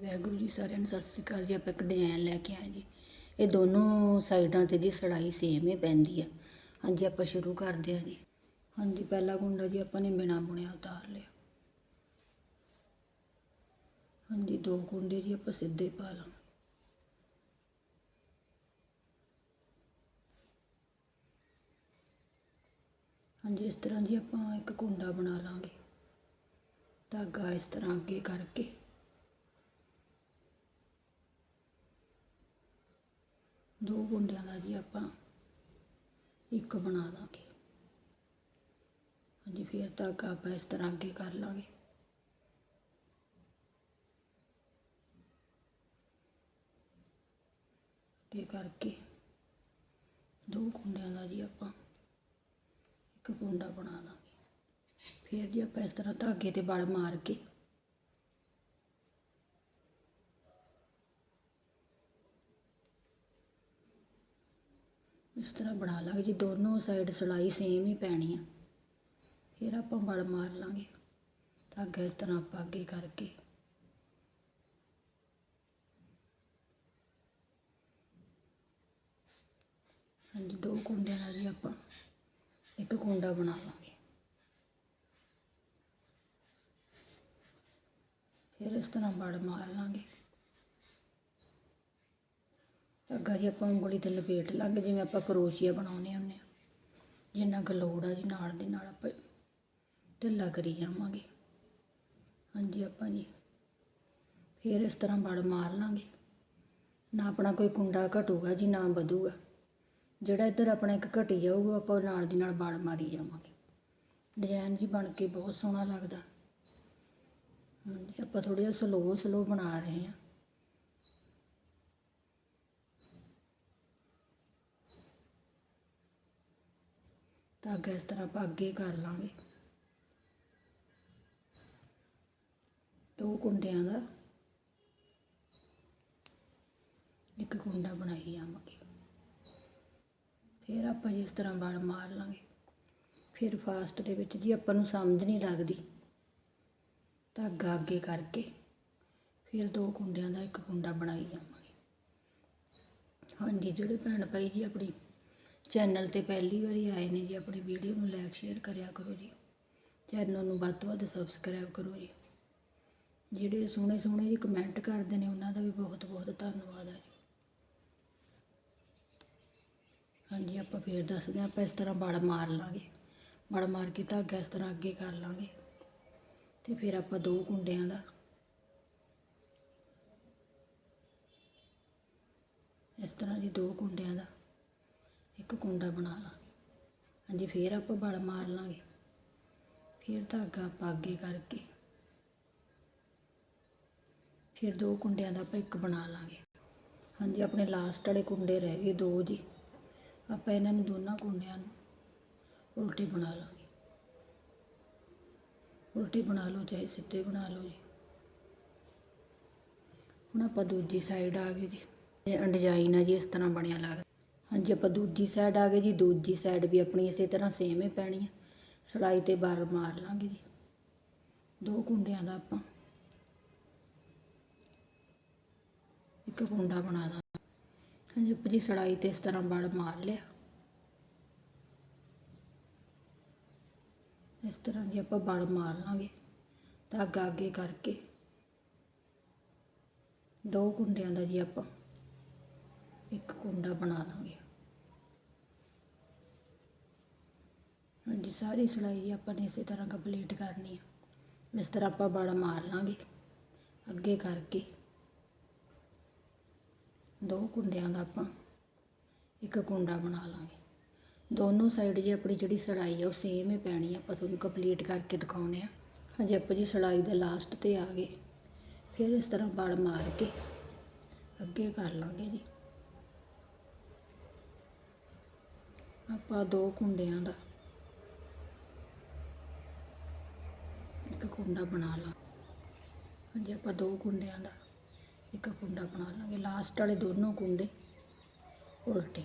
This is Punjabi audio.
ਵਾਹਿਗੁਰੂ ਜੀ ਸਾਰਿਆਂ ਨੂੰ ਸਤਿ ਸ੍ਰੀ ਅਕਾਲ ਜੀ, ਆਪਾਂ ਇੱਕ ਡਿਜ਼ਾਈਨ ਲੈ ਕੇ ਆਏ ਜੀ। ਇਹ ਦੋਨੋਂ ਸਾਈਡਾਂ ਤੇ ਜੀ ਸੜਾਈ ਸੇਮ ਹੀ ਪੈਂਦੀ ਆ। ਹਾਂਜੀ, ਆਪਾਂ ਸ਼ੁਰੂ ਕਰਦੇ ਹਾਂ ਜੀ। ਹਾਂਜੀ, ਪਹਿਲਾ ਕੁੰਡਾ ਜੀ ਆਪਾਂ ਨੇ ਬਿਨਾ ਬੁਣਿਆ ਉਤਾਰ ਲਿਆ। ਹਾਂਜੀ, ਦੋ ਕੁੰਡੇ ਜੀ ਆਪਾਂ ਸਿੱਧੇ ਪਾ ਲਾਂਗੇ ਹਾਂਜੀ, ਇਸ ਤਰ੍ਹਾਂ ਜੀ ਆਪਾਂ ਇੱਕ ਕੁੰਡਾ ਬਣਾ ਲਾਂਗੇ। ਧਾਗਾ ਇਸ ਤਰ੍ਹਾਂ ਅੱਗੇ ਕਰਕੇ। ਦੋ ਗੁੰਡਿਆਂ ਦਾ ਜੀ ਆਪਾਂ ਇੱਕ ਬਣਾ ਦਾਂਗੇ। ਹਾਂਜੀ, ਫਿਰ ਧਾਗਾ ਆਪਾਂ ਇਸ ਤਰ੍ਹਾਂ ਅੱਗੇ ਕਰ ਲਾਂਗੇ। ਅੱਗੇ ਕਰਕੇ ਦੋ ਕੁੰਡਿਆਂ ਦਾ ਜੀ ਆਪਾਂ ਇੱਕ ਕੁੰਡਾ ਬਣਾ ਦਾਂਗੇ। ਫਿਰ ਜੀ ਆਪਾਂ ਇਸ ਤਰ੍ਹਾਂ ਧਾਗੇ ਤੇ ਵਲ ਮਾਰ ਕੇ ਇਸ ਤਰ੍ਹਾਂ ਬਣਾ ਲਾਂਗੇ ਜੀ, ਦੋਨੋਂ ਸਾਈਡ ਸਿਲਾਈ ਸੇਮ ਹੀ ਪੈਣੀ ਆ। ਫਿਰ ਆਪਾਂ ਵਲ ਮਾਰ ਲਾਂਗੇ, ਧਾਗਾ ਇਸ ਤਰ੍ਹਾਂ ਆਪਾਂ ਅੱਗੇ ਕਰਕੇ। ਹਾਂਜੀ, ਦੋ ਕੁੰਡਿਆਂ ਦਾ ਜੀ ਆਪਾਂ ਇੱਕ ਕੁੰਡਾ ਬਣਾ ਲਾਂਗੇ। ਫਿਰ ਇਸ ਤਰ੍ਹਾਂ ਵੜ ਮਾਰ ਲਾਂਗੇ। ਧਾਗਾ ਆਪਾਂ ਉਂਗਲੀ ਤੇ ਲਪੇਟ ਲਾਂਗੇ, ਜਿਵੇਂ ਆਪਾਂ ਕਰੋਸ਼ੀਆ ਬਣਾਉਨੇ ਹੁੰਦੇ ਆ। ਜਿੰਨਾ ਕੁ ਲੋੜ ਆ ਜੀ ਨਾਲ ਦੀ ਨਾਲ ਆਪਾਂ ਢਿੱਲਾ ਕਰੀ ਜਾਵਾਂਗੇ। ਹਾਂਜੀ ਆਪਾਂ ਜੀ, ਫਿਰ ਇਸ ਤਰ੍ਹਾਂ ਵੜ ਮਾਰ ਲਾਂਗੇ। ਨਾ ਆਪਣਾ ਕੋਈ ਕੁੰਡਾ ਘਟੂਗਾ ਜੀ, ਨਾ ਵਧੂਗਾ। ਜਿਹੜਾ ਇੱਧਰ ਆਪਣਾ ਇੱਕ ਘਟੀ ਜਾਊਗਾ, ਆਪਾਂ ਨਾਲ ਦੀ ਨਾਲ ਵੜ ਮਾਰੀ ਜਾਵਾਂਗੇ। ਡਿਜ਼ਾਈਨ ਜੀ ਬਣ ਕੇ ਬਹੁਤ ਸੋਹਣਾ ਲੱਗਦਾ। ਹਾਂਜੀ, ਆਪਾਂ ਥੋੜ੍ਹਾ ਜਿਹਾ ਸਲੋ ਸਲੋ ਬਣਾ ਰਹੇ ਹਾਂ। ਧਾਗਾ ਇਸ ਤਰ੍ਹਾਂ ਆਪਾਂ ਅੱਗੇ ਕਰ ਲਾਂਗੇ। ਦੋ ਕੁੰਡਿਆਂ ਦਾ। ਇੱਕ ਕੁੰਡਾ ਬਣਾਈ ਜਾਵਾਂਗੇ। ਫਿਰ ਆਪਾਂ ਜਿਸ ਤਰ੍ਹਾਂ ਵਲ ਮਾਰ ਲਾਂਗੇ। ਫਿਰ ਫਾਸਟ ਦੇ ਵਿੱਚ ਜੀ ਆਪਾਂ ਨੂੰ ਸਮਝ ਨਹੀਂ ਲੱਗਦੀ। ਧਾਗਾ ਅੱਗੇ ਕਰਕੇ ਫਿਰ ਦੋ ਕੁੰਡਿਆਂ ਦਾ ਇੱਕ ਕੁੰਡਾ ਬਣਾਈ ਜਾਵਾਂਗੇ। ਹਾਂਜੀ, ਜਿਹੜੇ ਭੈਣ ਭਾਈ ਜੀ ਆਪਣੀ ਚੈਨਲ ਤੇ ਪਹਿਲੀ ਵਾਰੀ ਆਏ ਨੇ ਜੀ, ਆਪਣੀ ਵੀਡੀਓ ਨੂੰ ਲਾਈਕ ਸ਼ੇਅਰ ਕਰਿਆ ਕਰੋ ਜੀ। ਚੈਨਲ ਨੂੰ ਵੱਧ ਤੋਂ ਵੱਧ ਸਬਸਕ੍ਰਾਈਬ ਕਰੋ ਜੀ। ਜਿਹੜੇ ਸੋਹਣੇ ਸੋਹਣੇ ਜੀ ਕਮੈਂਟ ਕਰਦੇ ਨੇ, ਉਹਨਾਂ ਦਾ ਵੀ ਬਹੁਤ ਬਹੁਤ ਧੰਨਵਾਦ ਹੈ ਜੀ। ਹਾਂਜੀ, ਆਪਾਂ ਫੇਰ ਦੱਸਦੇ ਹਾਂ, ਆਪਾਂ ਇਸ ਤਰ੍ਹਾਂ ਵੜ ਮਾਰ ਲਾਂਗੇ। ਵੜ ਮਾਰ ਕੇ ਧਾਗਾ ਇਸ ਤਰ੍ਹਾਂ ਅੱਗੇ ਕਰ ਲਾਂਗੇ। ਤੇ ਫਿਰ ਆਪਾਂ ਦੋ ਕੁੰਡਿਆਂ ਦਾ ਇਸ ਤਰ੍ਹਾਂ ਜੀ ਦੋ ਕੁੰਡਿਆਂ ਦਾ ਇੱਕ ਕੁੰਡਾ ਬਣਾ ਲਾਂਗੇ ਹਾਂਜੀ, ਫੇਰ ਆਪਾਂ ਵਲ ਮਾਰ ਲਾਂਗੇ। ਫਿਰ ਧਾਗਾ ਆਪਾਂ ਅੱਗੇ ਕਰਕੇ। ਫਿਰ ਦੋ ਕੁੰਡਿਆਂ ਦਾ ਆਪਾਂ ਇੱਕ ਬਣਾ ਲਾਂਗੇ। ਹਾਂਜੀ, ਆਪਣੇ ਲਾਸਟ ਵਾਲੇ ਕੁੰਡੇ ਰਹਿ ਗਏ ਦੋ ਜੀ। ਆਪਾਂ ਇਹਨਾਂ ਨੂੰ ਦੋਨਾਂ ਕੁੰਡਿਆਂ ਨੂੰ ਉਲਟੇ ਬਣਾ ਲਾਂਗੇ। ਉਲਟੇ ਬਣਾ ਲਓ, ਚਾਹੇ ਸਿੱਧੇ ਬਣਾ ਲਓ ਜੀ। ਹੁਣ ਆਪਾਂ ਦੂਜੀ ਸਾਈਡ ਆ ਗਏ ਜੀ। ਇਹ ਡਿਜ਼ਾਈਨ ਆ ਜੀ ਇਸ ਤਰ੍ਹਾਂ ਬਣਿਆ ਲੱਗਦਾ। ਹਾਂਜੀ, ਆਪਾਂ ਦੂਜੀ ਸਾਈਡ ਆ ਗਏ ਜੀ, ਦੂਜੀ ਸਾਈਡ ਵੀ ਆਪਣੀ ਇਸੇ ਤਰ੍ਹਾਂ ਸੇਮ ਹੀ ਪੈਣੀ ਹੈ ਸਲਾਈ ਤੇ ਬਾਰ ਮਾਰ ਲਾਂਗੇ ਜੀ। ਦੋ ਕੁੰਡਿਆਂ ਦਾ ਆਪਾਂ। ਇੱਕ ਕੁੰਡਾ ਬਣਾ ਦਾਂ ਹਾਂਜੀ, ਆਪਾਂ ਜੀ ਸੜਾਈ ਤੇ ਇਸ ਤਰ੍ਹਾਂ ਬਲ ਮਾਰ ਲਿਆ। ਇਸ ਤਰ੍ਹਾਂ ਜੀ ਆਪਾਂ ਬਲ ਮਾਰ ਲਾਂਗੇ। ਧਾਗਾ ਅੱਗੇ ਕਰਕੇ। ਦੋ ਕੁੰਡਿਆਂ ਦਾ ਜੀ ਆਪਾਂ। ਇੱਕ ਕੁੰਡਾ ਬਣਾ ਦਾਂਗੇ। ਹਾਂਜੀ, ਸਾਰੀ ਸਿਲਾਈ ਜੀ ਆਪਾਂ ਨੇ ਇਸੇ ਤਰ੍ਹਾਂ ਕੰਪਲੀਟ ਕਰਨੀ ਹੈ ਇਸ ਤਰ੍ਹਾਂ ਆਪਾਂ ਵੜ ਮਾਰ ਲਾਂਗੇ, ਅੱਗੇ ਕਰਕੇ। ਦੋ ਕੁੰਡਿਆਂ ਦਾ ਆਪਾਂ ਇੱਕ ਕੁੰਡਾ ਬਣਾ ਲਾਂਗੇ। ਦੋਨੋਂ ਸਾਈਡ ਜੇ ਆਪਣੀ ਜਿਹੜੀ ਸੜਾਈ ਆ ਉਹ ਸੇਮ ਹੀ ਪੈਣੀ ਆ, ਆਪਾਂ ਤੁਹਾਨੂੰ ਕੰਪਲੀਟ ਕਰਕੇ ਦਿਖਾਉਨੇ ਆ। ਹਾਂਜੀ, ਆਪਾਂ ਜੀ ਸੜਾਈ ਦੇ ਲਾਸਟ ਤੇ ਆ ਗਏ। ਫਿਰ ਇਸ ਤਰ੍ਹਾਂ ਵੜ ਮਾਰ ਕੇ ਅੱਗੇ ਕਰ ਲਾਂਗੇ ਜੀ। ਆਪਾਂ ਦੋ ਕੁੰਡਿਆਂ ਦਾ ਇੱਕ ਕੁੰਡਾ ਬਣਾ ਲਾਂ। ਹਾਂਜੀ, ਆਪਾਂ ਦੋ ਕੁੰਡਿਆਂ ਦਾ ਇੱਕ ਕੁੰਡਾ ਬਣਾ ਲਾਂਗੇ। ਲਾਸਟ ਵਾਲੇ ਦੋਨੋਂ ਕੁੰਡੇ ਉਲਟੇ।